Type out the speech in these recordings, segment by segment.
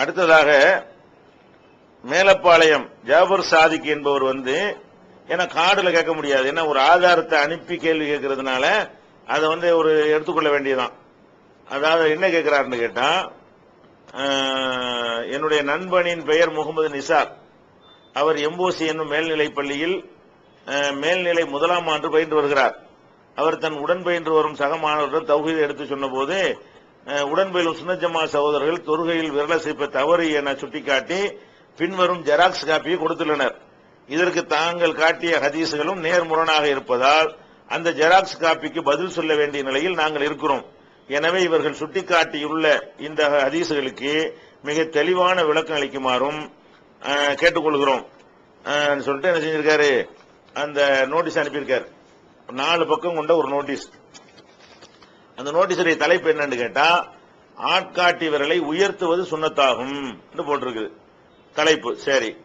அடுத்ததாக மேலப்பாளையம் ஜாபர் சாதிக் என்பவர் வந்து ஏன்னா கார்டுல கேட்க முடியாது. ஏன்னா ஒரு ஆதாரத்தை அனுப்பி கேள்வி கேட்கறதுனால அதை வந்து ஒரு எடுத்துக்கொள்ள வேண்டியதுதான். அதாவது என்ன கேட்கிறாருன்னு கேட்டா என்னுடைய நண்பனின் பெயர் முகமது நிசார். அவர் எம்போசி என்னும் மேல்நிலைப் பள்ளியில் மேல்நிலை முதலாம் ஆண்டு பயின்று வருகிறார். அவர் தன் உடன் பயின்று வரும் சக மாணவர்கள் தௌஹீதை எடுத்து சொன்னபோது உடன்பயிலும் உடன் சுனஜமா சகோதரர்கள் தொழுகையில் விரலசைப்ப தவறு என சுட்டிக்காட்டி பின்வரும் ஜெராக்ஸ் காப்பியை கொடுத்துள்ளனர். இதற்கு தாங்கள் காட்டிய ஹதீசுகளும் நேர்முரணாக இருப்பதால் அந்த ஜெராக்ஸ் காப்பிக்கு பதில் சொல்ல வேண்டிய நிலையில் நாங்கள் இருக்கிறோம். எனவே இவர்கள் சுட்டிக்காட்டியுள்ள இந்த ஹதீசுகளுக்கு மிக தெளிவான விளக்கம் அளிக்குமாறும் கேட்டுக்கொள்கிறோம். சொல்லிட்டு என்ன செஞ்சிருக்காரு? அந்த நோட்டீஸ் அனுப்பியிருக்காரு. நாலு பக்கம் கொண்ட ஒரு நோட்டீஸ் அந்த நோட்டீஸுடைய தலைப்பு என்னன்னு கேட்டா ஆட்காட்டி விரலை உயர்த்துவது சுண்ணத்தாகும் என்று போட்டிருக்குது. தலைப்பு சரி.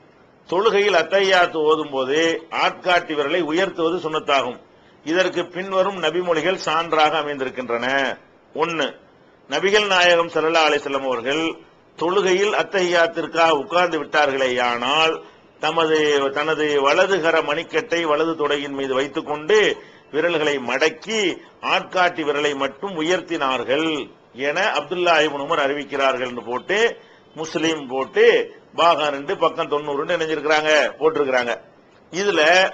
தொழுகையில் அத்தையாத்து ஓதும் போது ஆட்காட்டி விரலை உயர்த்துவது சுண்ணத்தாகும். இதற்கு பின்வரும் நபிமொழிகள் சான்றாக அமைந்திருக்கின்றன. ஒன்னு நபிகள் நாயகம் சல்லா அலிசல்லம் அவர்கள் தொழுகையில் அத்தகையாத்திற்காக உட்கார்ந்து விட்டார்களேயானால் தமது தனது வலதுகர மணிக்கட்டை வலது தொடையின் மீது வைத்துக்கொண்டு விரல்களை மடக்கி ஆட்காட்டி விரலை மட்டும் உயர்த்தினார்கள் என அப்துல்லா உமர் அறிவிக்கிறார்கள் போட்டு முஸ்லீம் போட்டு பாகம் ரெண்டு பக்கம் தொண்ணூறு நினைஞ்சிருக்கிறாங்க போட்டிருக்கிறாங்க. இதுல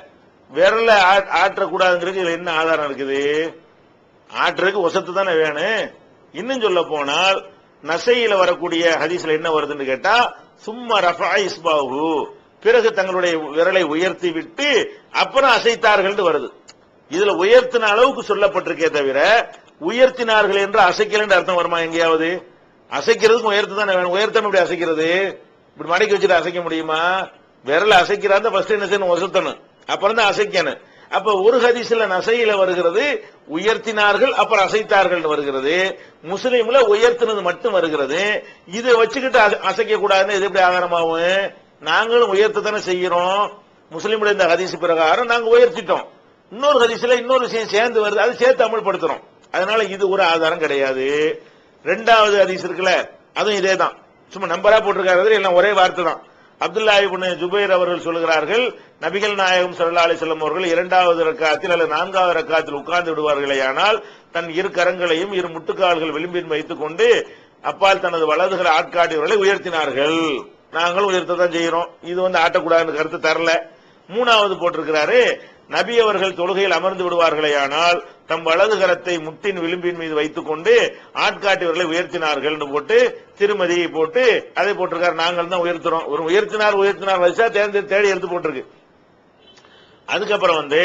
விரல ஆற்றக்கூடாதுங்கிறது ஆற்றக்கூடாதுங்கிறதுக்கு இதுல என்ன ஆதாரம் இருக்குது? ஆற்றுறதுக்கு ஒசத்து தானே வேணும். இன்னும் சொல்ல போனால் நசையில வரக்கூடிய ஹதீஸ்ல என்ன வருதுன்னு கேட்டா சும்மா ரஃபா இஸ்பாஹு. பிறகு தங்களுடைய விரலை உயர்த்தி விட்டு அப்புறம் அசைத்தார்கள் வருது. இதுல உயர்த்தின அளவுக்கு சொல்லப்பட்டிருக்கே தவிர உயர்த்தினார்கள் என்று அசைக்கல என்று அர்த்தம் வருமா எங்கேயாவது? அசைக்கிறதுக்கு உயர்த்து தானே வேணும். உயர்த்தணும் இப்படி அசைக்கிறது? இப்படி மடக்கி வச்சுட்டு அசைக்க முடியுமா? விரல அசைக்கிறாந்த ஃபர்ஸ்ட் என்ன செய்யணும்? ஒசத்தணும். அப்புறம் தான் அசைக்கணும். அப்ப ஒரு ஹதீஸ்ல நசையில வருகிறது உயர்த்தினார்கள் அப்புறம் அசைத்தார்கள் வருகிறது. முஸ்லீம்ல உயர்த்தினது மட்டும் வருகிறது. இதை வச்சுக்கிட்டு அசை- அசைக்க கூடாதுன்னு இது எப்படி ஆதாரமாகும்? நாங்களும் உயர்த்த தானே செய்யறோம் முஸ்லீம்ல இந்த ஹதீஸ் பிரகாரம் நாங்க உயர்த்திட்டோம். இன்னொரு ஹதீஸ்ல இன்னொரு விஷயம் சேர்ந்து வருது. அது சேர்த்து அமல்படுத்துறோம் அதனால இது ஒரு ஆதாரம் கிடையாது. ரெண்டாவது ஹதீஸ் இருக்குல்ல அதுவும் இதே தான் சும்மா நம்பரா போட்டிருக்காரு எல்லாம் ஒரே வார்த்தை தான். அப்துல்லா ஜுபைர் அவர்கள் சொல்கிறார்கள் நபிகள் நாயகம் சல்லா அலி செல்லம் அவர்கள் இரண்டாவது ரக்காத்தில் அல்லது நான்காவது ரக்காத்தில் உட்கார்ந்து விடுவார்களேயானால் தன் இரு கரங்களையும் இரு முட்டுக்கால்கள் விளிம்பின் வைத்துக் கொண்டு அப்பால் தனது வலதுகளை ஆட்காட்டியவர்களை உயர்த்தினார்கள். நாங்களும் உயர்த்த தான் செய்கிறோம். இது வந்து ஆட்டக்கூடாதுன்னு கருத்து தரல. மூணாவது போட்டிருக்கிறாரு நபி அவர்கள் தொழுகையில் அமர்ந்து விடுவார்களேயானால் தம் வலது கரத்தை முட்டின் விளிம்பின் மீது வைத்துக் கொண்டு ஆட்காட்டியவர்களை உயர்த்தினார்கள் போட்டு திருமதியை போட்டு அதை போட்டிருக்காரு. நாங்கள் தான் உயர்த்துறோம். ஒரு உயர்த்தினார் உயர்த்தினார் வரிசா தேர்ந்து தேடி எடுத்து போட்டிருக்கு. அதுக்கப்புறம் வந்து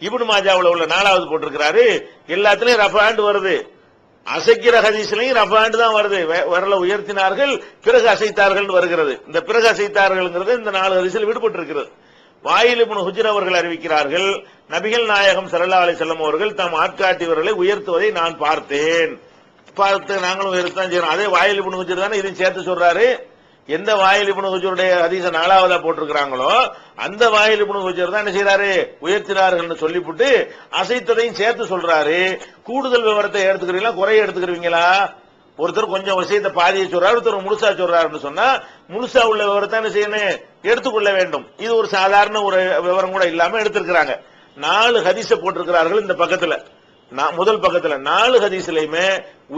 இபுன் மாஜாவுல உள்ள நாலாவது போட்டிருக்கிறாரு. எல்லாத்துலயும் ஹேண்ட் வருது. அசைக்கிற ஹதீஸ்லையும் ரஃப் ஹேண்ட் தான் வருது. வரல விரல உயர்த்தினார்கள் பிறகு அசைத்தார்கள் வருகிறது. இந்த பிறகு அசைத்தார்கள்ங்கிறது இந்த நாலு ஹதீஸில் விடுபட்டு இருக்கிறது வாயில் இப்னு ஹுஜர் அவர்கள் அறிவிக்கிறார்கள் நபிகள் நாயகம் சல்லா அலி செல்லம் அவர்கள் தம் ஆட்காட்டியவர்களை உயர்த்துவதை நான் பார்த்தேன். பார்த்து நாங்களும் உயர்த்தான் செய்யணும் அதே வாயில் இப்னு ஹுஜர் தானே இதையும் சேர்த்து சொல்றாரு. எந்த வாயில் இப்னு ஹுஜருடைய ஹதீஸ நாலாவதா போட்டிருக்கிறாங்களோ அந்த வாயில் இப்னு ஹுஜர் தான் என்ன செய்யறாரு உயர்த்தினார்கள் சொல்லிவிட்டு அசைத்ததையும் சேர்த்து சொல்றாரு. கூடுதல் விவரத்தை எடுத்துக்கிறீங்களா? குறைய எடுத்துக்கிறீங்களா? ஒருத்தர் கொஞ்சம் விஷயத்தை பாதியை சொல்றாரு ஒருத்தர் முழுசா சொல்றாருன்னு சொன்னா முழுசா உள்ள விவரத்தை என்ன செய்யணும்? எடுத்துக்கொள்ள வேண்டும். இது ஒரு சாதாரண ஒரு விவரம் கூட இல்லாம எடுத்திருக்கிறாங்க. நாலு ஹதீஸ போட்டிருக்கிறார்கள் இந்த பக்கத்துல. நான் முதல் பக்கத்துல. நாலு ஹதீஸ்லயுமே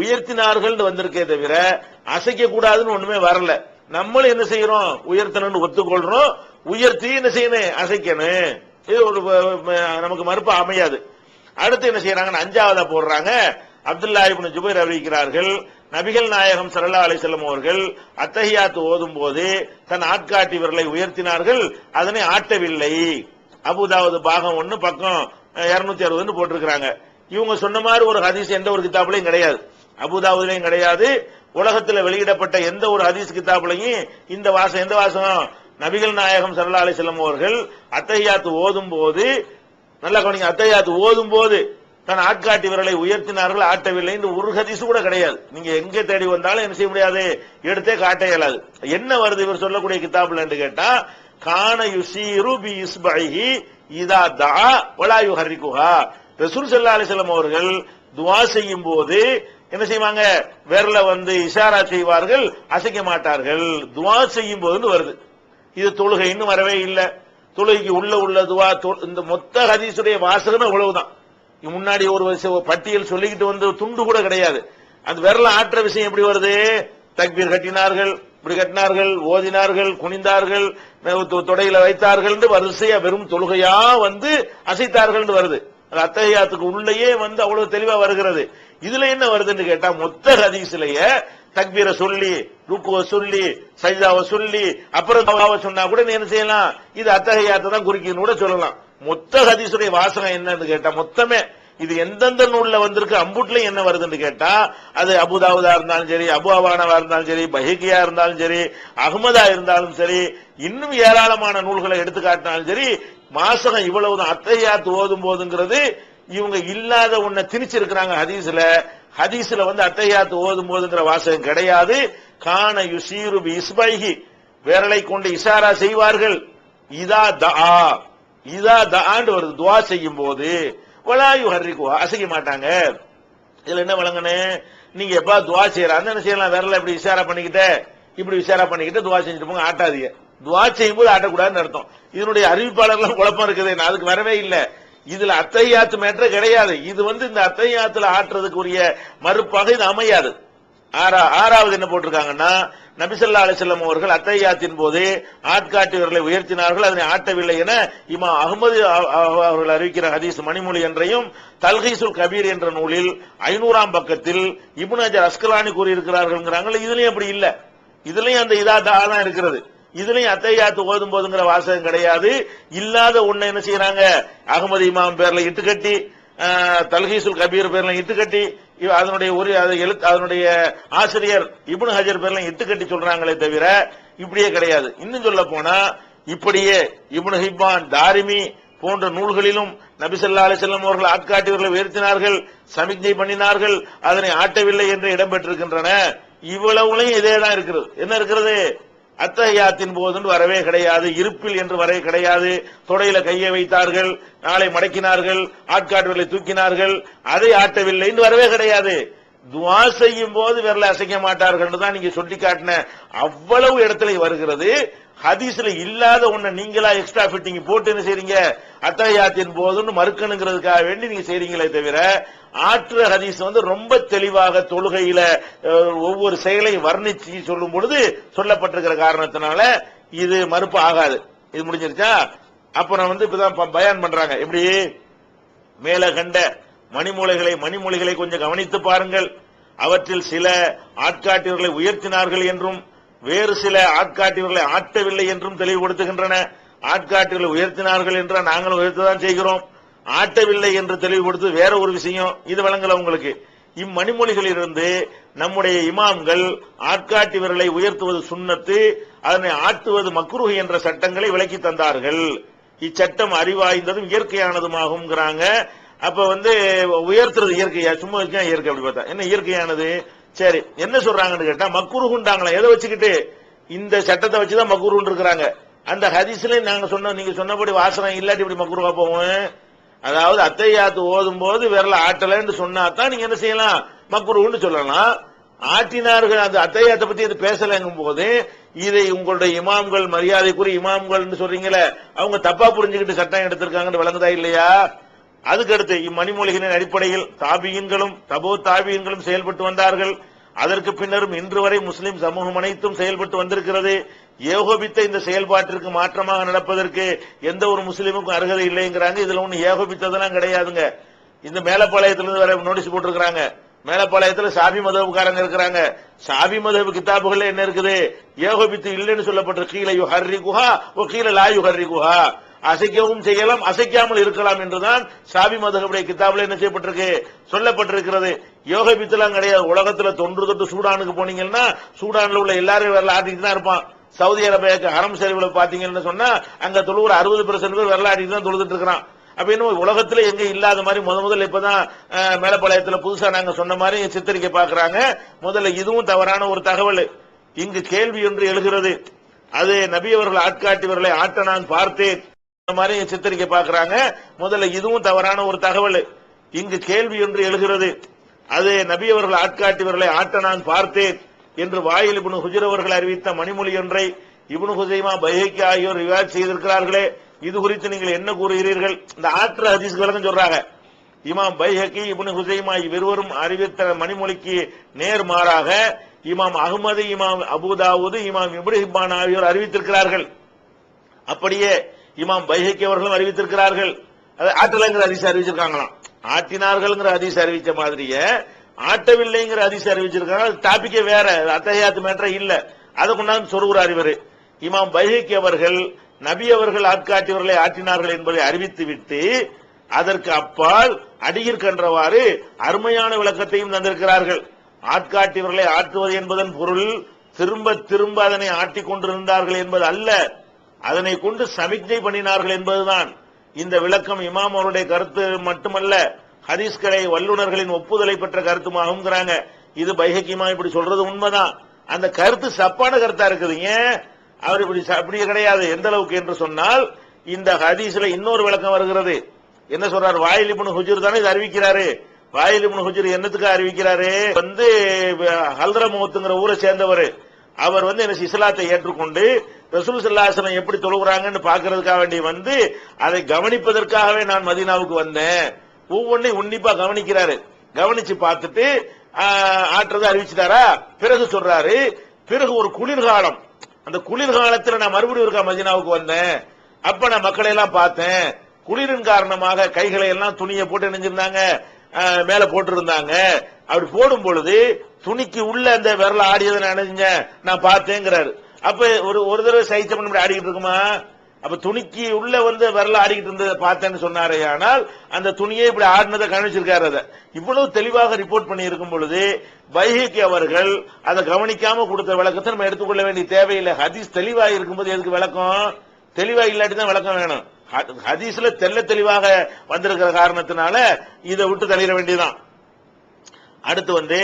உயர்த்தினார்கள் வந்திருக்கே தவிர அசைக்க கூடாதுன்னு ஒண்ணுமே வரல. நம்மளும் என்ன செய்யறோம்? உயர்த்தணும்னு ஒத்துக்கொள்றோம். உயர்த்தி என்ன செய்யணும்? அசைக்கணும். இது ஒரு நமக்கு மறுப்பு அமையாது. அடுத்து என்ன செய்யறாங்கன்னு அஞ்சாவதா போடுறாங்க. அப்துல்லா இப்னு ஜுபைர் அறிவிக்கிறார்கள் நபிகள் நாயகம் ஸல்லல்லாஹு அலைஹி வஸல்லம் அவர்கள் அத்தகையாத்து ஓதும் போது தன் ஆட்காட்டி விரலை உயர்த்தினார்கள். அதனை ஆட்டவில்லை. அபுதாவது பாகம் ஒன்னு பக்கம் இருநூத்தி அறுபதுன்னு போட்டிருக்கிறாங்க. இவங்க சொன்ன மாதிரி ஒரு ஹதீஸ் எந்த ஒரு கிதாபுலையும் கிடையாது. அபுதாபுலையும் கிடையாது. உலகத்தில் வெளியிடப்பட்ட எந்த ஒரு ஹதீஸ் கிதாபுலையும் இந்த வாசம் எந்த வாசம்? நபிகள் நாயகம் ஸல்லல்லாஹு அலைஹி வஸல்லம் அவர்கள் அத்தகையாத்து ஓதும் போது நல்லா கவனிங்க அத்தையாத்து ஓதும் போது தன் ஆட்காட்டி விரலை உயர்த்தினார்கள் ஆட்டவில்லை. என்று ஒரு ஹதீஸ் கூட கிடையாது. நீங்க எங்க தேடி வந்தாலும் என்ன செய்ய முடியாது? எடுத்தே காட்ட இயலாது. என்ன வருது இவர் சொல்லக்கூடிய கிதாபுல என்று கேட்டா கான யுசீரு பி இஸ்பைஹி இதா தா வலா யுஹர்ரிகுஹா. ரசூல் ஸல்லல்லாஹு அலிசல்லம் அவர்கள் துவா செய்யும் போது என்ன செய்வாங்க? விரல வந்து இஷாரா செய்வார்கள் அசைக்க மாட்டார்கள். துவா செய்யும் போது வருது. இது தொழுகை இன்னும் வரவே இல்லை. தொழுகைக்கு உள்ள உள்ள துவா இந்த மொத்த ஹதீசுடைய வாசகமே இவ்வளவுதான். முன்னாடி ஒரு பட்டியல் சொல்லிக்கிட்டு வந்து துண்டு கூட கிடையாது. அந்த விரல ஆற்ற விஷயம் எப்படி வருது? தக்பீர் கட்டினார்கள் இப்படி கட்டினார்கள் ஓதினார்கள் குனிந்தார்கள் தொ- தொடையில வைத்தார்கள் வரிசையா வெறும் தொழுகையா வந்து அசைத்தார்கள் வருது. அது அத்தகையாத்துக்கு உள்ளேயே வந்து அவ்வளவு தெளிவா வருகிறது. இதுல என்ன வருதுன்னு கேட்டா மொத்த ஹதீஸ்லயே தக்பீரை சொல்லி ருக்குவ சொல்லி சஜிதாவை சொல்லி அப்புறம் சொன்னா கூட நீ என்ன செய்யலாம்? இது அத்தகையாத்தை தான் குறிக்கணும் கூட சொல்லலாம். மொத்த ஹதீஸுடைய வாசகம் என்னன்னு கேட்டா மொத்தமே இது எந்தெந்த நூல்ல வந்திருக்கு அம்புட்ல என்ன வருதுன்னு கேட்டா அது அபுதாவுதா இருந்தாலும் சரி அபு அவானவா இருந்தாலும் சரி பஹிகியா இருந்தாலும் சரி அகமதா இருந்தாலும் சரி இன்னும் ஏராளமான நூல்களை எடுத்து காட்டினாலும் சரி மாசகம் இவ்வளவுதான். அத்தையாத்து ஓதும் போதுங்கிறது இவங்க இல்லாத ஒன்ன திணிச்சிருக்கிறாங்க ஹதீஸ்ல. ஹதீஸ்ல வந்து அத்தையாத்து ஓதும் போதுங்கிற வாசகம் கிடையாது. கான யுசீரு இஸ்பைஹி. விரலை கொண்டு இசாரா செய்வார்கள். இதா தா இதா ஆண்டு வருது துவா செய்யும் போது வலாயு ஹர்ரிக்குவா அசைக்க மாட்டாங்க. இதுல என்ன வழங்கனே நீங்க எப்பா துவா செய்யறாங்க என்ன செய்யலாம்? விரல இப்படி விசாரா பண்ணிக்கிட்ட இப்படி விசாரா பண்ணிக்கிட்டு துவா செஞ்சுட்டு போங்க ஆட்டாதீங்க. துவா செய்யும் போது ஆட்டக்கூடாதுன்னு அர்த்தம். இதனுடைய அறிவிப்பாளர்லாம் குழப்பம் இருக்குது நான் அதுக்கு வரவே இல்லை. இதுல அத்தையாத்து மேட்டர் கிடையாது. இது வந்து இந்த அத்தையாத்துல ஆட்டுறதுக்குரிய மறுப்பாக இது அமையாது. ஆறா ஆறாவது என்ன போட்டிருக்காங்கன்னா நபிசல்லா அலிசல்லம் அவர்கள் அத்தையாத்தின் போது ஆட்காட்டியவர்களை உயர்த்தினார்கள். அதனை ஆட்டவில்லை என இமா அகமது அவர்கள் அறிவிக்கிற ஹதீஸ் மணிமொழி என்றையும் தல்ஹீசுல் கபீர் என்ற நூலில் ஐநூறாம் பக்கத்தில் இப்னு அஜர் அஸ்கலானி கூறியிருக்கிறார்கள் இதுலயும் அப்படி இல்ல. இதுலயும் அந்த இதா தா தான் இருக்கிறது. இதுலயும் அத்தையாத்து ஓதும் போதுங்கிற வாசகம் கிடையாது. இல்லாத ஒண்ணு என்ன செய்யறாங்க? அகமது இமாம் பேர்ல இட்டுக்கட்டி ஆஹ், தல்ஹீசுல் கபீர் பேர்ல இட்டுக்கட்டி கட்டி அதனுடைய ஒரு எழுத்து அதனுடைய ஆசிரியர் இப்னு ஹஜர் பேர்லாம் இத்துக்கட்டி சொல்றாங்களே தவிர இப்படியே கிடையாது. இன்னும் சொல்ல போனா இப்படியே இப்னு ஹிப்பான் தாரிமி போன்ற நூல்களிலும் நபிசல்லா அலிசல்லம் அவர்கள் ஆட்காட்டியவர்களை உயர்த்தினார்கள் சமிக்ஞை பண்ணினார்கள் அதனை ஆட்டவில்லை என்று இடம்பெற்றிருக்கின்றன. இவ்வளவுலையும் இதே தான் இருக்கிறது. என்ன இருக்கிறது? அத்தகையாத்தின் போது வரவே கிடையாது. இருப்பில் என்று வரவே கிடையாது. தொடையில கையை வைத்தார்கள் நாளை மடக்கினார்கள் ஆட்காட்டுகளை தூக்கினார்கள். அதை ஆட்டவில்லை என்று வரவே கிடையாது. துவா செய்யும் போது விரல அசைக்க மாட்டார்கள் தான் நீங்க சொல்லி காட்டின. அவ்வளவு இடத்துல வருகிறது. ஹதீஸ்ல இல்லாத ஒண்ண நீங்களா எக்ஸ்ட்ரா ஃபிட்டிங் போட்டு என்ன செய்றீங்க? அத்தஹியாத்தின் போதுன்னு மறுக்கணுங்கிறதுக்காக வேண்டி நீங்க செய்றீங்களே தவிர ஆற்று ஹதீஸ் வந்து ரொம்ப தெளிவாக தொழுகையில ஒவ்வொரு செயலையும் வர்ணிச்சு சொல்லும் பொழுது சொல்லப்பட்டிருக்கிற காரணத்தினால இது மறுப்பு ஆகாது. இது முடிஞ்சிருச்சா? அப்புறம் வந்து இப்பதான் பயான் பண்றாங்க. எப்படி? மேல கண்ட மணிமூலைகளை மணிமொழிகளை கொஞ்சம் கவனித்து பாருங்கள். அவற்றில் சில ஆட்காட்டியவர்களை உயர்த்தினார்கள் என்றும் வேறு சில ஆட்காட்டியவர்களை ஆட்டவில்லை என்றும் தெளிவுபடுத்துகின்றன. ஆட்காட்டிகளை உயர்த்தினார்கள் என்றால் நாங்களும் உயர்த்ததான் செய்கிறோம். ஆட்டவில்லை என்று தெளிவுபடுத்து வேற ஒரு விஷயம் இது வழங்கல உங்களுக்கு. இம்மணிமொழிகளிலிருந்து நம்முடைய இமாம்கள் ஆட்காட்டியவர்களை உயர்த்துவது சுன்னத்து அதனை ஆட்டுவது மக்ருஹ் என்ற சட்டங்களை விளக்கி தந்தார்கள். இச்சட்டம் அறிவாய்ந்ததும் இயற்கையானதுமாகுங்கிறாங்க அப்ப வந்து உயர்த்துறது இயற்கையா? சும்மா இயற்கை அப்படி பார்த்தா. என்ன இயற்கையானது? சரி என்ன சொல்றாங்கன்னு கேட்டா மக்குருகுண்டாங்களா எதை வச்சுக்கிட்டு? இந்த சட்டத்தை வச்சுதான் மக்குருன்னு இருக்கிறாங்க. அந்த ஹதீஸ்ல நாங்க சொன்ன நீங்க சொன்னபடி வாசனம் இல்லாட்டி இப்படி மக்குருவா போவோம் அதாவது அத்தையாத்து ஓதும் போது விரல ஆட்டலன்னு சொன்னா தான் நீங்க என்ன செய்யலாம்? மக்குருன்னு சொல்லலாம். ஆட்டினார்கள் அந்த அத்தையாத்தை பத்தி இது பேசலங்கும் போது இதை உங்களுடைய இமாம்கள் மரியாதைக்குரிய இமாம்கள் சொல்றீங்களே அவங்க தப்பா புரிஞ்சுக்கிட்டு சட்டம் எடுத்திருக்காங்கன்னு விளங்குதா இல்லையா? அதுக்கடுத்து இம்மணிமொழிகளின் அடிப்படையில் தாபியன்களும் தபோ தாபியன்களும் செயல்பட்டு வந்தார்கள். அதற்கு பின்னரும் இன்று வரை முஸ்லிம் சமூகம் அனைத்தும் செயல்பட்டு வந்திருக்கிறது. ஏகோபித்த இந்த செயல்பாட்டிற்கு மாற்றமாக நடப்பதற்கு எந்த ஒரு முஸ்லீமுக்கும் அருகதை இல்லைங்கிறாங்க. இதுல ஒண்ணு ஏகோபித்ததெல்லாம் கிடையாதுங்க. இந்த மேலப்பாளையத்திலிருந்து வர நோட்டீஸ் போட்டிருக்கிறாங்க. மேலப்பாளையத்துல சாபி மதவுக்காரங்க இருக்கிறாங்க. சாபி மதவு கிதாபுகள்ல என்ன இருக்குது? ஏகோபித்து இல்லைன்னு சொல்லப்பட்ட கீழே யுஹர்ரி குஹா ஓ கீழே லா யு ஹர்ரி குஹா அசைக்கவும் செய்யலாம் அசைக்காமல் இருக்கலாம் என்றுதான் சாபி மதகுடைய கிதாபுல என்ன செய்யப்பட்டிருக்கு சொல்லப்பட்டிருக்கிறது. யோக யோகபித்தெல்லாம் கிடையாது. உலகத்துல தொன்று தொட்டு சூடானுக்கு போனீங்கன்னா சூடான்ல உள்ள எல்லாரும் வரல ஆட்டிட்டு தான் இருப்பான். சவுதி அரேபியாக்கு அறம் சரிவுல பாத்தீங்கன்னு சொன்னா அங்க தொழுகிற அறுபது பெர்சென்ட் பேர் வரலாடிட்டு தான் தொழுதுட்டு இருக்கிறான். அப்படின்னு உலகத்துல எங்க இல்லாத மாதிரி முத முதல்ல இப்பதான் மேலப்பாளையத்துல புதுசா நாங்க சொன்ன மாதிரி சித்தரிக்க பாக்குறாங்க முதல்ல இதுவும் தவறான ஒரு தகவல். இங்கு கேள்வி ஒன்று எழுகிறது. அது நபி அவர்கள் ஆட்காட்டியவர்களை ஆட்ட நான் பார்த்தேன். மாதிரி சித்தரிக்க பாக்குறாங்க முதல்ல இதுவும் தவறான ஒரு தகவல். இங்கு கேள்வி ஒன்று எழுகிறது. அது நபி அவர்கள் ஆட்காட்டியவர்களை ஆட்ட நான் பார்த்தேன் என்று வாயில் இபுனு ஹுஜர் அவர்கள் அறிவித்த மணிமொழி ஒன்றை இபுனு ஹுசைமா பைஹக்கி ஆகியோர் ரிவாஜ் செய்திருக்கிறார்களே. இது குறித்து நீங்கள் என்ன கூறுகிறீர்கள்? இந்த ஆற்று ஹதீஸ் விளக்கம் சொல்றாங்க. இமாம் பைஹக்கி இபுனு ஹுசைமா இவ்விருவரும் அறிவித்த மணிமொழிக்கு நேர் மாறாக இமாம் அகமது இமாம் அபுதாவுது இமாம் இப்ராஹிமான் ஆகியோர் அறிவித்திருக்கிறார்கள். அப்படியே இமாம் பைஹக்கி அவர்களும் அறிவித்திருக்கிறார்கள். அது ஆட்டலைங்கிற அதிசயம் அறிவிச்சிருக்காங்களாம். ஆட்டினார்கள்ங்கிற அதிசயம் அறிவிச்ச மாதிரியே ஆட்டவில்லைங்கிற அதிசயம் அறிவிச்சிருக்காங்க. அது டாபிக்கே வேற அத்தகையாத்து மேற்ற இல்ல. அதை கொண்டாந்து சொல்கிறார் இவர். இமாம் பைஹக்கி அவர்கள் நபி அவர்கள் ஆட்காட்டியவர்களை ஆற்றினார்கள் என்பதை அறிவித்து விட்டு அதற்கு அப்பால் அடியிற் கன்றவாறு அருமையான விளக்கத்தையும் தந்திருக்கிறார்கள். ஆட்காட்டியவர்களை ஆற்றுவது என்பதன் பொருள் திரும்ப திரும்ப அதனை ஆட்டிக் கொண்டிருந்தார்கள் என்பது அல்ல. அதனை கொண்டு சமிக்ஞை பண்ணினார்கள் என்பதுதான் இந்த விளக்கம் இமாம் அவருடைய கருத்து மட்டுமல்ல ஹதீஸ்களை வல்லுநர்களின் ஒப்புதலை பெற்ற கருத்துமாகுங்கிறாங்க இது பைஹக்கிமா இப்படி சொல்றது உண்மைதான். அந்த கருத்து சப்பான கருத்தா இருக்குது. ஏன்? அவர் இப்படி அப்படியே அப்படி கிடையாது. எந்த அளவுக்கு என்று சொன்னால் இந்த ஹதீஸ்ல இன்னொரு விளக்கம் வருகிறது. என்ன சொல்றாரு? வாயில் இப்னு ஹுஜூர் தானே இது அறிவிக்கிறாரு. வாயில் இப்னு ஹுஜூர் என்னத்துக்கு அறிவிக்கிறாரு? வந்து ஹல்ரமௌத்துங்கிற ஊரை சேர்ந்தவர். அவர் வந்து என்ன இஸ்லாத்தை ஏற்றுக்கொண்டு ரசூல் சல்லாசனம் எப்படி தொழுகிறாங்கன்னு பாக்குறதுக்காக வேண்டி வந்து அதை கவனிப்பதற்காகவே நான் மதீனாவுக்கு வந்தேன். ஒவ்வொன்றையும் உன்னிப்பா கவனிக்கிறாரு. கவனிச்சு பார்த்துட்டு ஆஹ், அறிவிச்சிட்டாரா? பிறகு சொல்றாரு பிறகு ஒரு குளிர்காலம். அந்த குளிர்காலத்துல நான் மறுபடியும் இருக்கா மதீனாவுக்கு வந்தேன். அப்ப நான் மக்களை எல்லாம் பார்த்தேன். குளிரின் காரணமாக கைகளை எல்லாம் துணியை போட்டு நினைஞ்சிருந்தாங்க மேல போட்டிருந்தாங்க. அப்படி போடும் பொழுது துணிக்கு உள்ள அந்த விரல ஆடியதை நான் நினைஞ்சேன் நான் பார்த்தேங்கிறாரு. அப்ப ஒரு ஒரு தடவை சைத்தம் பண்ணி ஆடிக்கிட்டு இருக்குமா? அப்ப துணிக்கு உள்ள வந்து விரல ஆடிக்கிட்டு இருந்ததை பார்த்தேன்னு சொன்னாரே ஆனால் அந்த துணியை இப்படி ஆடினதை கவனிச்சிருக்காரு அதை. இவ்வளவு தெளிவாக ரிப்போர்ட் பண்ணி இருக்கும் பொழுது வைகைக்கு அவர்கள் அதை கவனிக்காம கொடுத்த விளக்கத்தை நம்ம எடுத்துக்கொள்ள வேண்டிய தேவையில்லை. ஹதீஸ் தெளிவா இருக்கும்போது எதுக்கு விளக்கம்? தெளிவா இல்லாட்டி தான் விளக்கம் வேணும். ஹதீஸ்ல தெல்ல தெளிவாக வந்திருக்கிற காரணத்தினால இதை விட்டு தள்ளிட வேண்டியதுதான். அடுத்து வந்து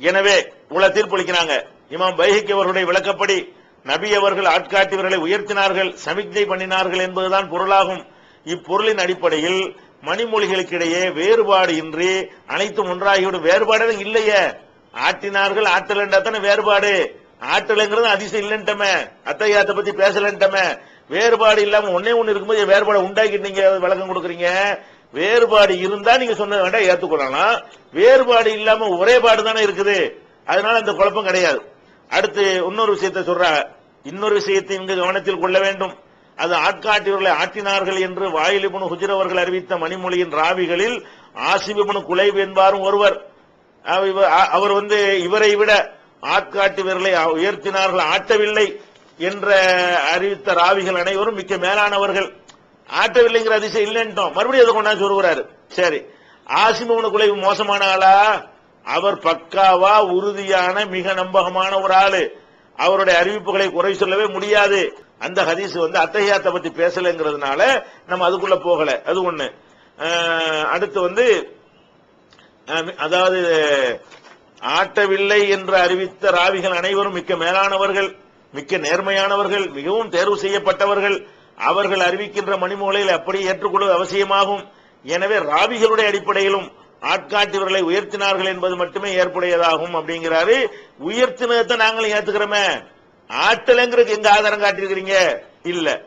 எனவே உள்ள தீர்ப்பளிக்கிறாங்க இமாம் பைஹிக் அவர்களுடைய விளக்கப்படி நபி அவர்கள் ஆட்காட்டியவர்களை உயர்த்தினார்கள் சமிக்ஞை பண்ணினார்கள் என்பதுதான் பொருளாகும். இப்பொருளின் அடிப்படையில் மணிமொழிகளுக்கிடையே வேறுபாடு இன்றி அனைத்தும் ஒன்றாகிவிடும். வேறுபாடு இல்லையே. ஆட்டினார்கள் ஆற்றல் தானே வேறுபாடு. ஆற்றலுங்கிறது அதிசயம் இல்லைன்ட்டமே. அத்தையாத்த பத்தி பேசலன்ட்டமே. வேறுபாடு இல்லாம ஒன்னே ஒண்ணு இருக்கும்போது வேறுபாடு உண்டாக்கி நீங்க விளக்கம் கொடுக்குறீங்க? வேறுபாடு இருந்தா நீங்க சொன்னது வேண்டாம் ஏத்துக்கொள்ளலாம். வேறுபாடு இல்லாம ஒரே பாடு தானே இருக்குது. அதனால அந்த குழப்பம் கிடையாது. அடுத்து இன்னொரு விஷயத்த சொல்றாங்க இன்னொரு விஷயத்தை இங்கு கவனத்தில் கொள்ள வேண்டும். அது ஆட்காட்டியவர்களை ஆட்டினார்கள் என்று வாயிலிபுன் ஹுஜர் அவர்கள் அறிவித்த மணிமொழியின் ராவிகளில் ஆசிபிபுன் குலைப் என்பாரும் ஒருவர். அவர் வந்து இவரை விட ஆட்காட்டி உயர்த்தினார்கள் ஆட்டவில்லை என்ற அறிவித்த ராவிகள் அனைவரும் மிக்க மேலானவர்கள். ஆட்டவில்லைங்கிற அதிசயம் இல்லைன்ட்டோம். மறுபடியும் அதை கொண்டாந்து சொல்கிறாரு சரி. ஆசிமவனு குலைவு மோசமான ஆளா? அவர் பக்காவா உறுதியான மிக நம்பகமான ஒரு ஆளு. அவருடைய அறிவிப்புகளை குறை சொல்லவே முடியாது. அந்த ஹதீஸ் வந்து அத்தகையாத்தை பத்தி பேசலைங்கிறதுனால நம்ம அதுக்குள்ள போகல. அது ஒண்ணு. அடுத்து வந்து அதாவது ஆட்டவில்லை என்று அறிவித்த ராவிகள் அனைவரும் மிக்க மேலானவர்கள் மிக்க நேர்மையானவர்கள் மிகவும் தேர்வு செய்யப்பட்டவர்கள். அவர்கள் அறிவிக்கின்ற மணிமூலையில் அப்படி ஏற்றுக்கொள்வது அவசியமாகும். எனவே ராவிகளுடைய அடிப்படையிலும் ஆட்காட்டியவர்களை உயர்த்தினார்கள் என்பது மட்டுமே ஏற்புடையதாகும் அப்படிங்கிறாரு. உயர்த்தினதை நாங்களும் ஏத்துக்கிறோமே. ஆட்டலங்கிறதுக்கு எங்க ஆதாரம் காட்டியிருக்கிறீங்க? இல்ல.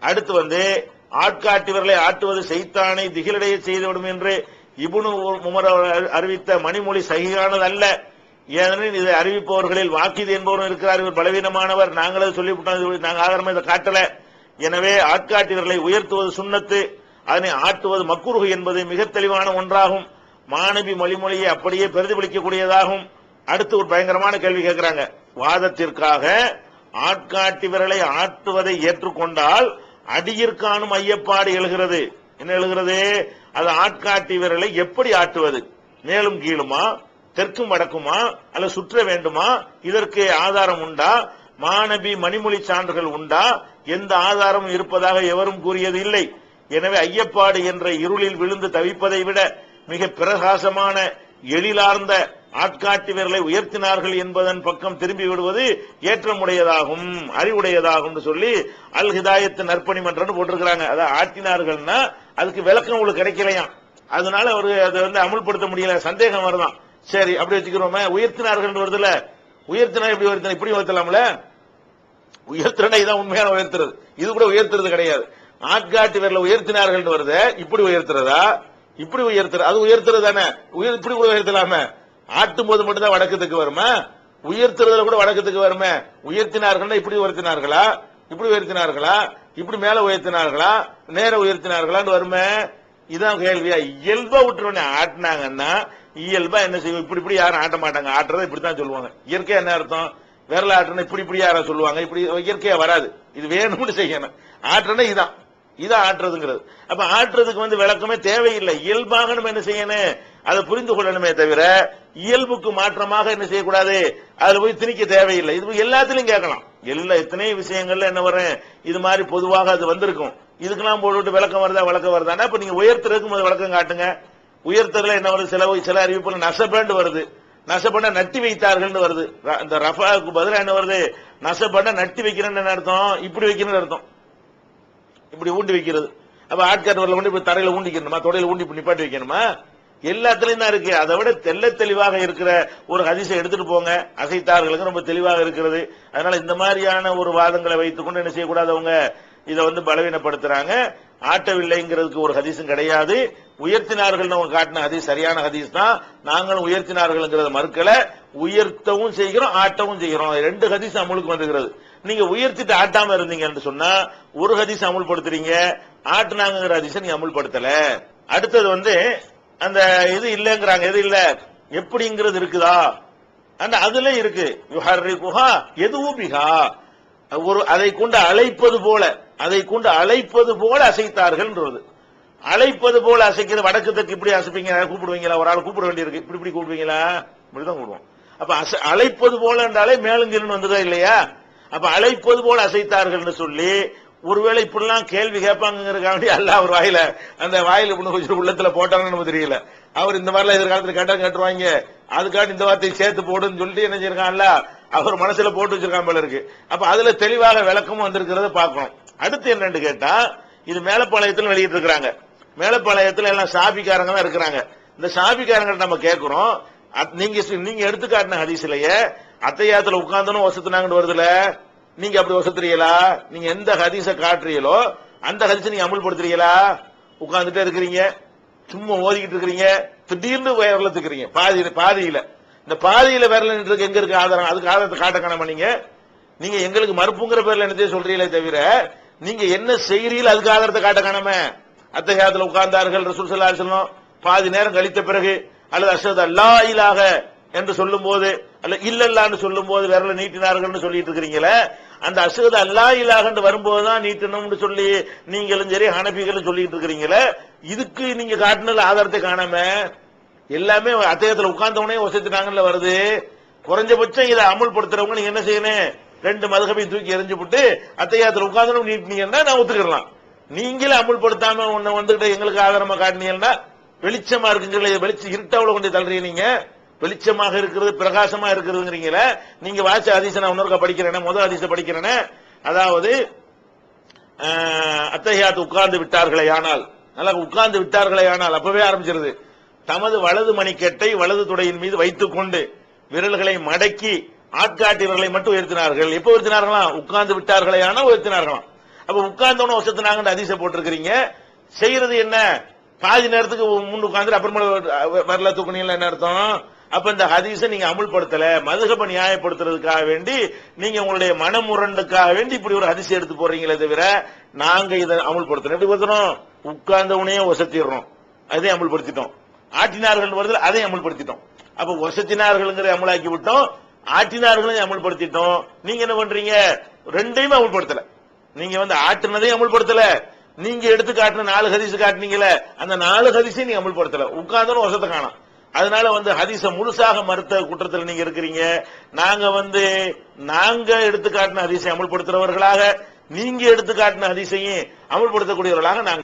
அடுத்து வந்து ஆட்காட்டியவர்களை ஆட்டுவது செய்தானை திகிலடைய செய்துவிடும் என்று இபுனு உமர் அறிவித்த மணிமொழி சகிகானது அல்ல ஏனெனில் இதை அறிவிப்பவர்களில் வாக்கிது என்பவரும் இருக்கிறார். இவர் பலவீனமானவர். நாங்களே சொல்லிவிட்டோம். நாங்கள் நாங்க ஆதாரமா இதை காட்டல. எனவே ஆட்காட்டியவர்களை உயர்த்துவது சுண்ணத்து அதனை ஆட்டுவது மக்குருகு என்பது மிக தெளிவான ஒன்றாகும். மாணவி மொழிமொழியை அப்படியே பிரதிபலிக்கக்கூடியதாகும். அடுத்து ஒரு பயங்கரமான கேள்வி கேட்கிறாங்க. வாதத்திற்காக ஆட்காட்டி விரலை ஆட்டுவதை ஏற்றுக்கொண்டால் அடியிற்கானும் ஐயப்பாடு எழுகிறது. என்ன எழுகிறது? அது ஆட்காட்டி விரலை எப்படி ஆட்டுவது? மேலும் கீழுமா? தெற்கும் வடக்குமா? அல்ல சுற்ற வேண்டுமா? இதற்கு ஆதாரம் உண்டா? மாணவி மணிமொழி சான்றுகள் உண்டா? எந்த ஆதாரமும் இருப்பதாக எவரும் கூறியது இல்லை. எனவே ஐயப்பாடு என்ற இருளில் விழுந்து தவிப்பதை விட மிக பிரகாசமான எழிலார்ந்த ஆட்காட்டி விரலை உயர்த்தினார்கள் என்பதன் பக்கம் திரும்பி விடுவது ஏற்றமுடையதாகும் அறிவுடையதாகும் சொல்லி அல் ஹிதாயத்து நற்பணி மன்றம்னு போட்டிருக்கிறாங்க. அதை ஆட்டினார்கள்னா அதுக்கு விளக்கம் உங்களுக்கு கிடைக்கலையாம் அதனால அவரு அதை வந்து அமுல்படுத்த முடியல. சந்தேகம் வருதான். சரி அப்படி வச்சுக்கிறோமே. உயர்த்தினார்கள் வருதுல உயர்த்தினா எப்படி உயர்த்தின இப்படி உயர்த்தலாம்ல? உயர்த்தினா இதான் உண்மையான உயர்த்துறது. இது கூட உயர்த்துறது கிடையாது. ஆட்காட்டி விரல உயர்த்தினார்கள் வருது இப்படி உயர்த்துறதா? இப்படி உயர்த்துற அது உயர்த்துறது தானே உயர் இப்படி கூட உயர்த்தலாமே? ஆட்டும் போது மட்டும்தான் வடக்கத்துக்கு வருமா? உயர்த்துறதுல கூட வடக்கத்துக்கு வருமே? உயர்த்தினார்கள் இப்படி உயர்த்தினார்களா? இப்படி உயர்த்தினார்களா? இப்படி மேல உயர்த்தினார்களா? நேர உயர்த்தினார்களான்னு வருமே? இதான் கேள்வியா. இயல்பா விட்டுருவனே ஆட்டினாங்கன்னா இயல்பா என்ன செய்வோம்? இப்படி இப்படி யாரும் ஆட்ட மாட்டாங்க. ஆட்டுறதை இப்படித்தான் சொல்லுவாங்க. இயற்கையா என்ன அர்த்தம்? விரல ஆட்டுனா இப்படி இப்படி யாரும் சொல்லுவாங்க. இப்படி இயற்கையா வராது. இது வேணும்னு செய்யணும். ஆட்டுறனா இதான். இதான் ஆட்டுறதுங்கிறது அப்ப ஆட்டுறதுக்கு வந்து விளக்கமே தேவையில்லை. இயல்பாக நம்ம என்ன செய்யணும்? அதை புரிந்து கொள்ளணுமே தவிர இயல்புக்கு மாற்றமாக என்ன செய்யக்கூடாது? அதுல போய் திணிக்க தேவையில்லை. இது எல்லாத்திலையும் கேட்கலாம். எல்லா எத்தனை விஷயங்கள்ல என்ன வரும் இது மாதிரி பொதுவாக அது வந்திருக்கும். இதுக்கெல்லாம் போட்டு விளக்கம் வருதா விளக்கம் வருதானா இப்ப நீங்க உயர்த்துறதுக்கு முதல் விளக்கம் காட்டுங்க. உயர்த்ததுல என்ன வருது? சில சில அறிவிப்புல நசப்பேண்டு வருது. நசப்பட நட்டி வைத்தார்கள்னு வருது. இந்த ரஃபாவுக்கு பதிலாக என்ன வருது? நசபண்ட நட்டி வைக்கிறேன்னு என்ன அர்த்தம்? இப்படி வைக்கிறேன்னு அர்த்தம். இப்படி ஊண்டி வைக்கிறது. அப்ப ஆட்காட்டு கொண்டு இப்ப தரையில ஊண்டிக்கணுமா? தொடையில ஊண்டி இப்படி நிப்பாட்டி வைக்கணுமா? எல்லாத்துலயும் தான் இருக்கு. அதை விட தெல்ல தெளிவாக இருக்கிற ஒரு ஹதிசை எடுத்துட்டு போங்க. அசைத்தார்களுக்கு ரொம்ப தெளிவாக இருக்கிறது. அதனால இந்த மாதிரியான ஒரு வாதங்களை வைத்துக்கொண்டு என்ன செய்யக்கூடாது அவங்க? இதை வந்து பலவீனப்படுத்துறாங்க. ஆட்டவில்லைங்கிறதுக்கு ஒரு ஹதீஸும் கிடையாது. உயர்த்தினார்கள் அவங்க காட்டின ஹதீஸ் சரியான ஹதீஸ் தான். நாங்களும் உயர்த்தினார்கள்ங்கிறத மறுக்கல. உயர்த்தவும் செய்கிறோம் ஆட்டவும் செய்கிறோம். ரெண்டு ஹதீஸ் அமலுக்கு வந்துகிறது நீங்க உயர்த்திட்டு ஆட்டாம இருந்தீங்கன்னு சொன்னா ஒரு ஹதீஸ் அமுல்படுத்துறீங்க ஆட்டுனாங்கிற ஹதீஸை நீங்க அமுல்படுத்தல. அடுத்தது வந்து அந்த இது இல்லைங்கிறாங்க எது இல்ல? எப்படிங்கிறது இருக்குதா? அந்த அதுல இருக்கு. யுஹர்ரிகுஹா எதுவும் பிஹா. ஒரு அதை கொண்டு அழைப்பது போல அதை கொண்டு அழைப்பது போல அசைத்தார்கள்ன்றது. அழைப்பது போல அசைக்கிறது வடக்கு தெற்கு இப்படி அசைப்பீங்க கூப்பிடுவீங்களா? ஒரு ஆள் கூப்பிட வேண்டியிருக்கு. இப்படி இப்படி கூப்பிடுவீங்களா? இப்படிதான் கூப்பிடுவோம். அப்ப அசை- அழைப்பது போல என்றாலே மேலுங்கீழ்னு வந்ததா இல்லையா? அப்ப அழைப்பது போல அசைத்தார்கள்னு சொல்லி ஒருவேளை இப்படிலாம் கேள்வி கேட்பாங்கிறதுக்காண்டி அல்ல அவர் வாயில அந்த வாயில இப்படி கொஞ்சம் உள்ளத்துல போட்டாங்கன்னு நமக்கு தெரியல. அவர் இந்த மாதிரிலாம் எதிர்காலத்தில் கட்டம் கட்டுவாங்க அதுக்காண்டி இந்த வார்த்தையை சேர்த்து போடுன்னு சொல்லிட்டு என்ன செய்யிருக்கான்ல அவர் மனசுல போட்டு வச்சிருக்கான் போல இருக்கு. அப்ப அதுல தெளிவாக விளக்கமும் வந்திருக்கிறத பார்க்கணும். அடுத்து என்னன்னு கேட்டா இது மேலப்பாளையத்தில் வெளியிட்டு இருக்கிறாங்க. மேலப்பாளையத்தில் எல்லாம் சாபிக்காரங்க தான் இருக்கிறாங்க. இந்த சாபிக்காரங்க நம்ம கேட்கிறோம். நீங்க நீங்க எடுத்துக்காட்டின ஹதீஸ்லயே அத்தையாத்துல உட்கார்ந்தனும் வசத்துனாங்கன்னு வருதுல? நீங்க அப்படி வசத்துறீங்களா? நீங்க எந்த ஹதீஸ காட்டுறீங்களோ அந்த ஹதீஸை நீங்க அமுல்படுத்துறீங்களா? உட்கார்ந்துட்டே இருக்கிறீங்க. சும்மா ஓதிக்கிட்டு இருக்கிறீங்க. திடீர்னு விரல தூக்குறீங்க. பாதி பாதியில. இந்த பாதியில விரல நின்று எங்க இருக்கு ஆதாரம்? அதுக்கு ஆதாரத்தை காட்ட காணாம நீங்க நீங்க எங்களுக்கு மறுப்புங்கிற பேர்ல என்னத்தையும் சொல்றீங்களே தவிர நீங்க என்ன செய்கிறீர்கள் அதுக்கு ஆதாரத்தை காட்ட காணாம. அத்தகையாத்துல உட்கார்ந்தார்கள் ரசூல் ஸல்லல்லாஹு அலைஹி பாதி நேரம் கழித்த பிறகு அல்லது அஷஹது அல்லா என்று சொல்லும் போது அல்ல இல்லல்லான்னு சொல்லும் போது விரல நீட்டினார்கள்னு சொல்லிட்டு இருக்கிறீங்களே அந்த அஷஹது அல்லா வரும்போது வரும்போதுதான் நீட்டணும்னு சொல்லி நீங்களும் சரி ஹனபிகளும் சொல்லிட்டு இருக்கிறீங்களே இதுக்கு நீங்க காட்டினது ஆதாரத்தை காணாம எல்லாமே அத்தகத்துல உட்கார்ந்தவனே வசத்தினாங்கல்ல வருது. குறைஞ்சபட்சம் இதை அமுல்படுத்துறவங்க நீங்க என்ன செய்யணும்? ரெண்டு மதுகபையும் தூக்கி எரிஞ்சு விட்டு அத்தையாத்துல உட்கார்ந்து நீட்டினீங்கன்னா நான் ஒத்துக்கிறலாம் நீங்களே அமுல்படுத்தாம உன்னை வந்துகிட்ட எங்களுக்கு ஆதாரமா காட்டினீங்கன்னா வெளிச்சமா சொல்லி வெளிச்சம் இருட்டாவுல கொண்டு தள்ளுறீங்க நீங்க. வெளிச்சமாக இருக்கிறது பிரகாசமா இருக்கிறதுங்கிறீங்கள நீங்க வாட்ச அதிச நான் இன்னொருக்கா படிக்கிறேன் முதல் அதிச படிக்கிறேன். அதாவது அத்தகையாத்து உட்கார்ந்து விட்டார்களே ஆனால். நல்லா உட்கார்ந்து விட்டார்களே ஆனால் அப்பவே ஆரம்பிச்சிருது. தமது வலது மணிக்கட்டை வலது துடையின் மீது வைத்துக் கொண்டு விரல்களை மடக்கி ஆட்காட்டி விரலை மட்டும் உயர்த்தினார்கள். எப்ப உயர்த்தினார்களாம்? உட்கார்ந்து விட்டார்களே ஆனால் உயர்த்தினார்களாம். அப்ப உட்கார்ந்தவன வசத்தினாங்க அதிச போட்டிருக்கிறீங்க. செய்யறது என்ன? பாதி நேரத்துக்கு முன் உட்கார்ந்து அப்புறமா வரல தூக்குனீங்களா என்ன அர்த்தம்? அப்ப இந்த ஹதீஸை நீங்க அமுல்படுத்தல மதுகப நியாயப்படுத்துறதுக்காக வேண்டி நீங்க உங்களுடைய மனமுரண்டுக்காக வேண்டி இப்படி ஒரு ஹதீஸ் எடுத்து போறீங்களே தவிர நாங்க இதை அமுல்படுத்தணும் எப்படி படுத்துறோம்? உட்கார்ந்தவனையே ஒசத்திடுறோம். அதே அமுல்படுத்திட்டோம். ஆட்டினார்கள் வருது அதையும் அமுல்படுத்திட்டோம். அப்ப ஒசத்தினார்கள்ங்கிற அமலாக்கி விட்டோம். ஆட்டினார்களையும் அமுல்படுத்திட்டோம். நீங்க என்ன பண்றீங்க? ரெண்டையுமே அமுல்படுத்தல. நீங்க வந்து ஆட்டினதையும் அமுல்படுத்தல. நீங்க எடுத்து காட்டின நாலு ஹதீஸ் காட்டினீங்களே அந்த நாலு ஹதீஸையும் நீங்க அமுல்படுத்தல. உட்கார்ந்தோன்னு வசத்தை காணும். அதனால வந்து ஹதீஸ முழுசாக மறுத்த குற்றத்தில் நீங்க இருக்கிறீங்க. நாங்க வந்து நாங்க எடுத்துக்காட்டின ஹதீஸை நீங்க எடுத்து காட்டின ஹதீஸையும் அமல்படுத்தக்கூடியவர்களாக நாங்க